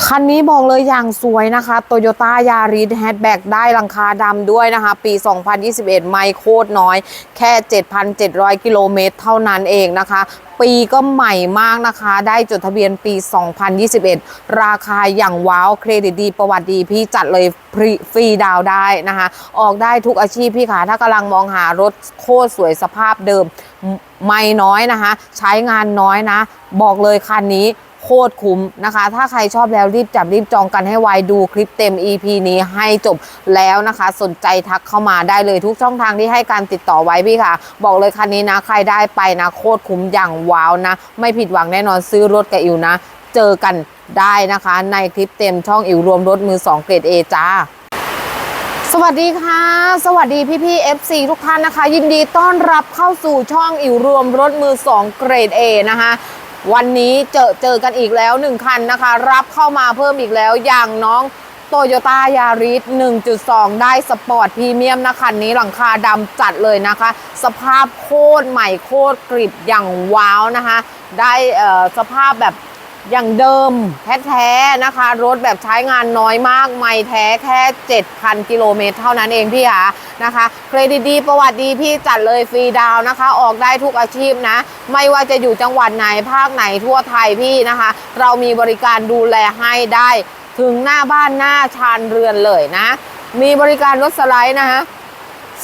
คันนี้บอกเลยอย่างสวยนะคะ Toyota Yaris Hatchback ได้ลังคาดำด้วยนะคะ ปี 2021 ไม่โคตรน้อย แค่ 7,700 กิโลเมตรเท่านั้นเองนะคะ ปีก็ใหม่มากนะคะ ได้จดทะเบียนปี 2021 ราคาอย่างว้าว เครดิตดีประวัติดีพี่จัดเลยฟรีดาวได้นะคะ ออกได้ทุกอาชีพพี่ขาถ้ากำลังมองหารถโคตรสวยสภาพเดิม ไม่น้อยนะคะ ใช้งานน้อยนะ บอกเลยคันนี้ โคตรคุ้มนะคะ ถ้าใครชอบแล้วรีบจับรีบจองกันให้ไวดูคลิปเต็ม EP นี้ให้จบแล้วนะคะ สนใจทักเข้ามาได้เลยทุกช่องทางที่ให้การติดต่อไว้พี่ค่ะ บอกเลยคันนี้นะ ใครได้ไปนะ โคตรคุ้มอย่างว้าวนะ ไม่ผิดหวังแน่นอนซื้อรถกับอิวนะ เจอกันได้นะคะ ในคลิปเต็มช่องอิวรวมรถมือ 2 เกรด A จ้าสวัสดีค่ะ สวัสดีพี่พี่ FC ทุกท่านนะคะ ยินดีต้อนรับเข้าสู่ช่องอิ๋วรวมรถมือ 2 เกรด A นะคะ วันนี้เจอเจอกันอีกแล้ว 1 คันนะคะ รับเข้ามาเพิ่มอีกแล้วอย่างน้องโตโยต้ายาริส1.2 ได้สปอร์ตพรีเมียมนะคันนี้หลังคาดำจัดเลยนะคะ สภาพโคตรใหม่โคตรกริบอย่างว้าวนะคะ ได้เอ่อสภาพแบบ อย่างเดิมแท้ๆนะคะ รถแบบใช้งานน้อยมาก ไม่แท้แค่ 7,000 กิโลเมตรเท่านั้นเองพี่คะนะคะ เครดิตดีประวัติดีพี่จัดเลยฟรีดาวน์นะคะ ออกได้ทุกอาชีพนะ ไม่ว่าจะอยู่จังหวัดไหนภาคไหนทั่วไทยพี่นะคะ เรามีบริการดูแลให้ได้ ถึงหน้าบ้านหน้าชานเรือนเลยนะ มีบริการรถสไลด์นะคะ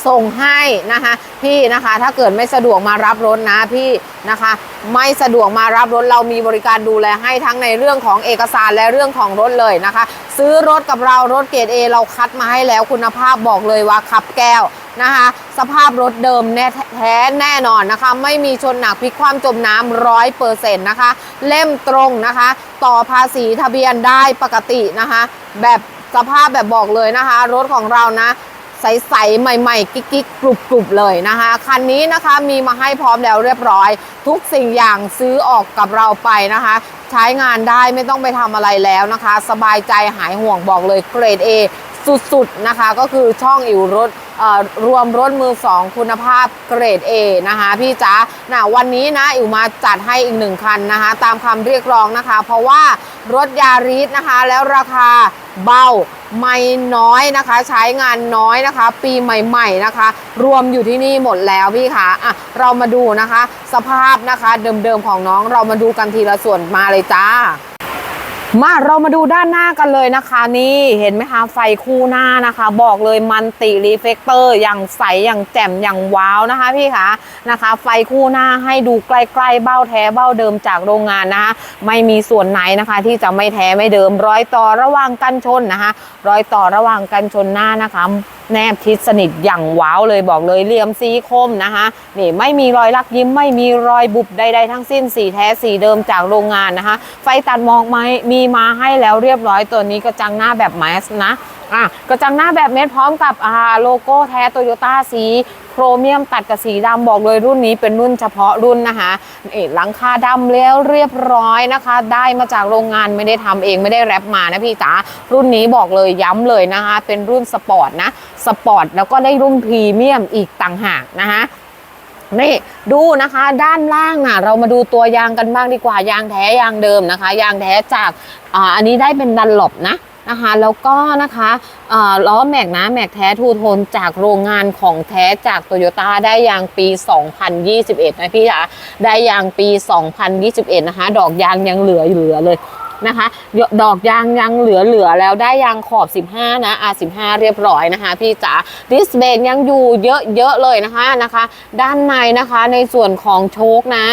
ส่งให้นะคะพี่นะคะถ้าเกิดไม่สะดวกมารับรถนะพี่นะคะ ไม่สะดวกมารับรถเรามีบริการดูแลให้ทั้งในเรื่องของเอกสารและเรื่องของรถเลยนะคะ ซื้อรถกับเรารถเกรด A เราคัดมาให้แล้วคุณภาพบอกเลยว่าขับแก้วนะคะสภาพรถเดิมแน่แท้แน่นอนนะคะ ไม่มีชนหนักพลิกคว่ำจมน้ำร้อยเปอร์เซ็นต์นะคะ เล่มตรงนะคะ ต่อภาษีทะเบียนได้ปกตินะคะ แบบสภาพแบบบอกเลยนะคะ รถของเรานะ ใสๆใหม่ๆ กิ๊กๆกรุบๆเลยนะคะ คันนี้นะคะมีมาให้พร้อมแล้วเรียบร้อย ทุกสิ่งอย่างซื้อออกกับเราไปนะคะ ใช้งานได้ไม่ต้องไปทำอะไรแล้วนะคะ สบายใจหายห่วงบอกเลยเกรด A สุดๆนะคะก็คือช่องอิ๋วรถเอ่อรวมรถมือ 2 คุณภาพเกรด A นะคะพี่จ๋านะวันนี้นะอิ๋วมาจัดให้อีกหนึ่งคันนะคะ ตามคำเรียกร้องนะคะ เพราะว่า รถยาริสนะคะ แล้วราคาเบาไม่น้อยนะคะ ใช้งานน้อยนะคะ ปีใหม่ ๆนะคะ รวมอยู่ที่นี่หมดแล้วพี่คะอะเรามาดูนะคะ สภาพนะคะเดิมๆของน้องเรามาดูกันทีละส่วนมาเลยจ้า มาเรามาดูด้านหน้ากันเลยนะคะนี่เห็นไหมคะไฟคู่หน้านะคะ บอกเลยมันติรีเฟกเตอร์อย่างใสอย่างแจ่มอย่างว้าวนะคะพี่คะนะคะ ไฟคู่หน้าให้ดูใกล้ๆเบ้าแท้เบ้าเดิมจากโรงงานนะคะไม่มีส่วนไหนนะคะ ที่จะไม่แท้ไม่เดิมรอยต่อระหว่างกันชนนะคะรอยต่อระหว่างกันชนหน้านะคะ แนบชิดสนิทอย่างว้าวเลยบอกเลยเหลี่ยมสีคมนะคะนี่ไม่มีรอยลักยิ้มไม่มีรอยบุบใดๆทั้งสิ้นสีแท้สีเดิมจากโรงงานนะคะ ไฟตัดหมอกไม้มีมาให้แล้วเรียบร้อยตัวนี้กระจังหน้าแบบแมสนะอะกระจังหน้าแบบเม็ดพร้อมกับอ่าโลโก้แท้โตโยต้าสี รเมียมตัดกับสีดำบอกเลยรุ่นนี้เป็นรุ่นเฉพาะรุ่นนะคะเอ๋หลังคาดำแล้วเรียบร้อยนะคะ ได้มาจากโรงงานไม่ได้ทำเองไม่ได้แรปมานะพี่จ๋ารุ่นนี้บอกเลยย้ำเลยนะคะ เป็นรุ่นสปอร์ตนะสปอร์ตแล้วก็ได้รุ่นพรีเมียมอีกต่างหากนะคะนี่ดูนะคะด้านล่างน่ะเรามาดูตัวยางกันบ้างดีกว่ายางแท้ยางเดิมนะคะ ยางแท้จากอ่าอันนี้ได้เป็นดันหลบนะ นะคะ แล้วก็นะคะล้อแม็กนะแม็กแท้ทูโทนจากโรงงานของแท้จากโตโยต้าได้ยางปี 2021 นะพี่คะได้ยางปี 2021 นะคะ ดอกยางยังเหลือเหลือเลยนะคะ ดอกยางยังเหลือเหลือแล้วได้ยางขอบ 15 นะ R15 เรียบร้อยนะคะ พี่จ๋าดิสเบรกยังอยู่เยอะเยอะเลยนะคะนะคะ ด้านในนะคะในส่วนของโชคนะ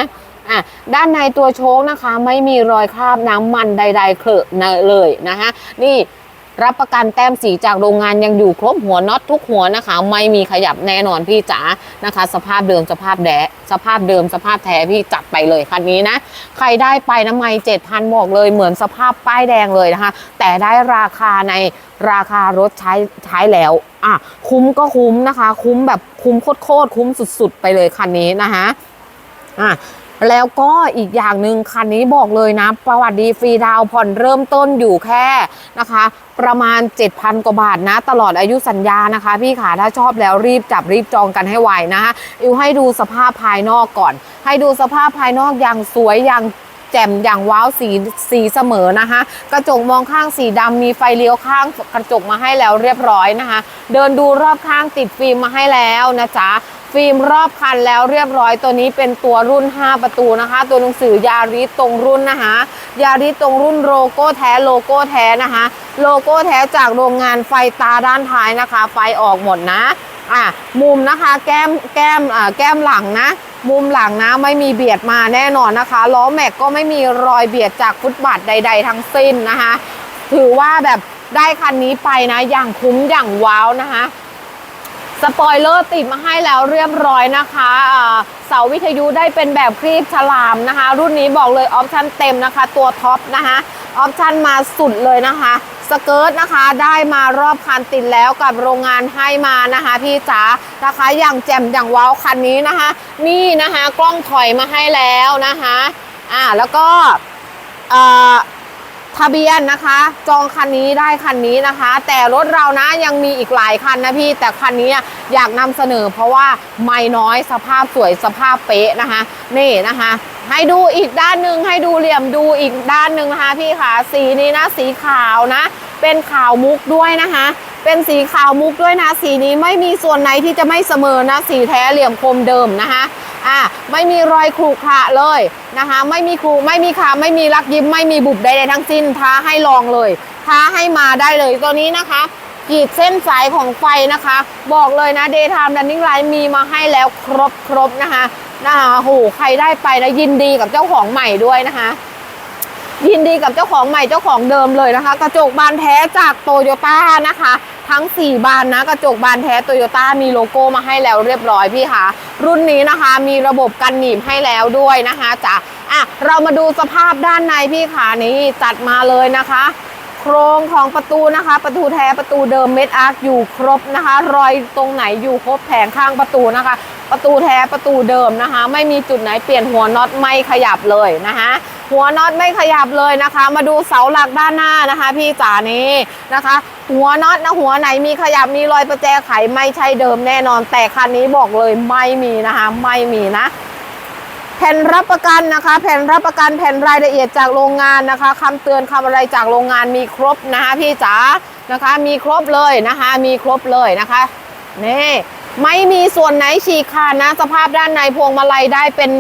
อะด้านในตัวโชคนะคะ ไม่มีรอยคราบน้ำมันใด ๆ เคลอะเลยนะคะนี่รับประกันแต้มสีจากโรงงานยังอยู่ครบหัวน็อตทุกหัวนะคะ ไม่มีขยับแน่นอนพี่จ๋านะคะ สภาพเดิมสภาพแดสภาพเดิมสภาพแท้พี่จัดไปเลยคันนี้นะ ใครได้ไปน้ำไม่เจ็ดพันบอกเลยเหมือนสภาพป้ายแดงเลยนะคะ แต่ได้ราคาในราคารถใช้ใช้แล้วอะคุ้มก็คุ้มนะคะ คุ้มแบบคุ้มโคตรๆคุ้มสุดๆ ไปเลยคันนี้นะคะอะ แล้วก็อีกอย่างหนึ่งคันนี้บอกเลยนะ ประวัติดีฟรีดาวผ่อนเริ่มต้นอยู่แค่นะคะ ประมาณ 7,000 กว่าบาทนะ ตลอดอายุสัญญานะคะ พี่ขาถ้าชอบแล้วรีบจับรีบจองกันให้ไวนะคะอิวให้ดูสภาพภายนอกก่อน ให้ดูสภาพภายนอกอย่างสวยอย่างแจ่มอย่างว้าวสีสีเสมอนะคะ กระจกมองข้างสีดำมีไฟเลี้ยวข้างกระจกมาให้แล้วเรียบร้อยนะคะ เดินดูรอบข้างติดฟิล์มมาให้แล้วนะจ๊ะ ฟิล์มรอบคันแล้วเรียบร้อยตัวนี้เป็นตัวรุ่น 5 ประตูนะคะ ตัวหนังสือยาริสตรงรุ่นนะคะยาริสตรงรุ่นโลโก้แท้โลโก้แท้นะคะ โลโก้แท้จากโรงงานไฟตาด้านท้ายนะคะ ไฟออกหมดนะอะมุมนะคะแก้มแก้มอ่าแก้มหลังนะมุมหลังนะไม่มีเบียดมาแน่นอนนะคะล้อแม็กก็ไม่มีรอยเบียดจากฟุตบาทใด ๆ ทั้งสิ้นนะคะ ถือว่าแบบได้คันนี้ไปนะอย่างคุ้มอย่างว้าวนะคะ สปอยเลอร์ติดมาให้แล้วเรียบร้อยนะคะเสาวิทยุได้เป็นแบบครีบฉลามนะคะ รุ่นนี้บอกเลยออปชั่นเต็มนะคะ ตัวท็อปนะคะออปชั่นมาสุดเลยนะคะสเกิร์ตนะคะได้มารอบคันติดแล้วกับโรงงานให้มานะคะ พี่จ๋านะคะอย่างแจ่มอย่างว้าวคันนี้นะคะ นี่นะคะกล้องถอยมาให้แล้วนะคะอ่าแล้วก็เอ่อ ทะเบียนนะคะ จองคันนี้ได้คันนี้นะคะ แต่รถเรานะยังมีอีกหลายคันนะพี่ แต่คันนี้อยากนำเสนอเพราะว่าไม่น้อยสภาพสวยสภาพเป๊ะนะคะ นี่นะคะให้ดูอีกด้านหนึ่งให้ดูเหลี่ยมดูอีกด้านหนึ่งนะคะพี่ค่ะสีนี้นะสีขาวนะ เป็นขาวมุกด้วยนะคะ เป็นสีขาวมุกด้วยนะสีนี้ไม่มีส่วนไหนที่จะไม่เสมอนะสีแท้เหลี่ยมคมเดิมนะคะอะไม่มีรอยขรุขระเลยนะคะ ไม่มีขรุไม่มีขาไม่มีรักยิ้มไม่มีบุบใดๆทั้งสิ้นท้าให้ลองเลยท้าให้มาได้เลยตัวนี้นะคะกรีดเส้นสายของไฟนะคะ บอกเลยนะ Daytime Running Light มีมาให้แล้วครบครบนะคะนะคะโหใครได้ไปนะยินดีกับเจ้าของใหม่ด้วยนะคะ ยินดีกับเจ้าของใหม่เจ้าของเดิมเลยนะคะ กระจกบานแท้จากโตโยต้านะคะ ทั้ง 4 บานนะ กระจกบานแท้โตโยต้ามีโลโก้มาให้แล้วเรียบร้อยพี่คะรุ่นนี้นะคะมีระบบกันหนีบให้แล้วด้วยนะคะจ้ะอะเรามาดูสภาพด้านในพี่ขานี้จัดมาเลยนะคะ โครงของประตูนะคะ ประตูแท้ประตูเดิมเม็ดอาร์คอยู่ครบนะคะ รอยตรงไหนอยู่ครบแผงข้างประตูนะคะ ประตูแท้ประตูเดิมนะคะ ไม่มีจุดไหนเปลี่ยนหัวน็อตไม่ขยับเลยนะคะ หัวน็อตไม่ขยับเลยนะคะ มาดูเสาหลักด้านหน้านะคะ พี่จ๋านี่นะคะ หัวน็อตนะหัวไหนมีขยับมีรอยประแจไขไม่ใช่เดิมแน่นอน แต่คันนี้บอกเลยไม่มีนะคะ ไม่มีนะแผ่นรับประกันนะคะ แผ่นรับประกันแผ่นรายละเอียดจากโรงงานนะคะคำเตือนคำอะไรจากโรงงานมีครบนะคะพี่จ๋านะคะ มีครบเลยนะคะ มีครบเลยนะคะนี่ไม่มีส่วนไหนฉีกขาดนะ สภาพด้านในพวงมาลัยได้เป็น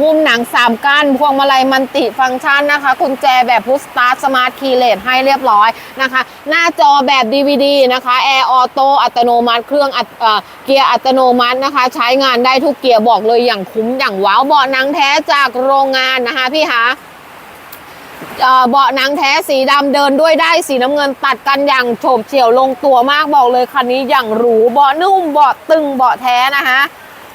หุ้มหนังสามก้านพวงมาลัยมันติฟังก์ชันนะคะกุญแจแบบพุชสตาร์ทสมาร์ทคีย์เลสให้เรียบร้อยนะคะ หน้าจอแบบ DVD นะคะแอร์ออโต้อัตโนมัติเครื่องอัตเอเกียร์อัตโนมัตินะคะ ใช้งานได้ทุกเกียร์บอกเลยอย่างคุ้มอย่างว้าวเบาะหนังแท้จากโรงงานนะคะพี่คะเบาะหนังแท้สีดำเดินด้วยได้สีน้ำเงินตัดกันอย่างโฉบเฉี่ยวลงตัวมากบอกเลยคันนี้อย่างหรูเบาะนุ่มเบาะตึงเบาะแท้นะคะ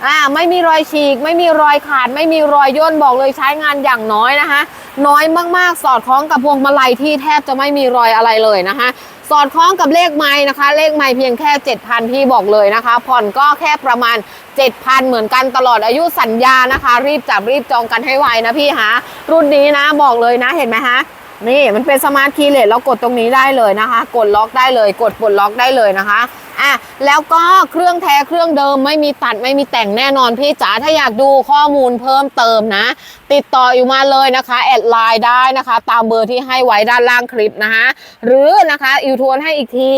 อ่าไม่มีรอยฉีก ไม่มีรอยขาด ไม่มีรอยย่นบอกเลยใช้งานอย่างน้อยนะคะ น้อยมากๆ สอดคล้องกับพวงมาลัยที่แทบจะไม่มีรอยอะไรเลยนะคะ สอดคล้องกับเลขไม้นะคะ เลขไม้เพียงแค่ 7,000 พี่บอกเลยนะคะ ผ่อนก็แค่ประมาณ 7,000 เหมือนกันตลอดอายุสัญญานะคะ รีบจับรีบจองกันให้ไวนะพี่ฮะรุ่นนี้นะบอกเลยนะเห็นไหมฮะนี่มันเป็นสมาร์ทคีย์เลสเรากดตรงนี้ได้เลยนะคะ กดล็อกได้เลย กดปลดล็อกได้เลยนะคะ อะแล้วก็เครื่องแท้เครื่องเดิมไม่มีตัดไม่มีแต่งแน่นอนพี่จ๋าถ้าอยากดูข้อมูลเพิ่มเติมนะ ติดต่ออยู่มาเลยนะคะแอดไลน์ได้นะคะ ตามเบอร์ที่ให้ไว้ด้านล่างคลิปนะคะ หรือนะคะอิวทวนให้อีกที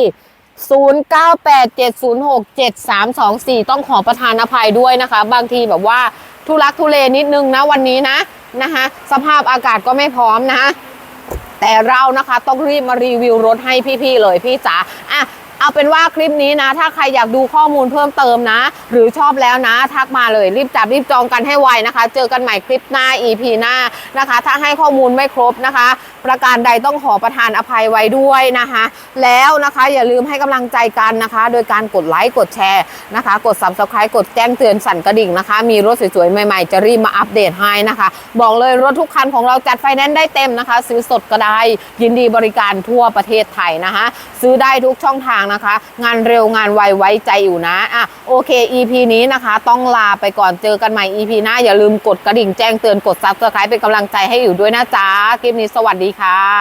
0987067324 ต้องขอประทานอภัยด้วยนะคะ บางทีแบบว่าทุลักทุเลนิดนึงนะวันนี้นะนะคะสภาพอากาศก็ไม่พร้อมนะแต่เรานะคะต้องรีบมารีวิวรถให้พี่ๆเลยพี่จ๋าอะ เอาเป็นว่าคลิปนี้นะ ถ้าใครอยากดูข้อมูลเพิ่มเติมนะ หรือชอบแล้วนะ ทักมาเลยรีบจับรีบจองกันให้ไวนะคะ เจอกันใหม่คลิปหน้า EP หน้านะคะ ถ้าให้ข้อมูลไม่ครบนะคะ ประการใดต้องขอประทานอภัยไว้ด้วยนะคะ แล้วนะคะอย่าลืมให้กำลังใจกันนะคะ โดยการกดไลค์กดแชร์นะคะ กด subscribe กดแจ้งเตือนสั่นกระดิ่งนะคะ มีรถสวยๆใหม่ๆ จะรีบมาอัปเดตให้นะคะ บอกเลยรถทุกคันของเราจัดไฟแนนซ์ได้เต็มนะคะ ซื้อสดก็ได้ยินดีบริการทั่วประเทศไทยนะคะ ซื้อได้ทุกช่องทางนะคะ งานเร็วงานไวไว้ใจอยู่นะอะโอเค EP นี้นะคะ ต้องลาไปก่อนเจอกันใหม่ EP หน้าอย่าลืมกดกระดิ่งแจ้งเตือนกด subscribe เป็นกำลังใจให้อยู่ด้วยนะจ๊ะคลิปนี้สวัสดีค่ะ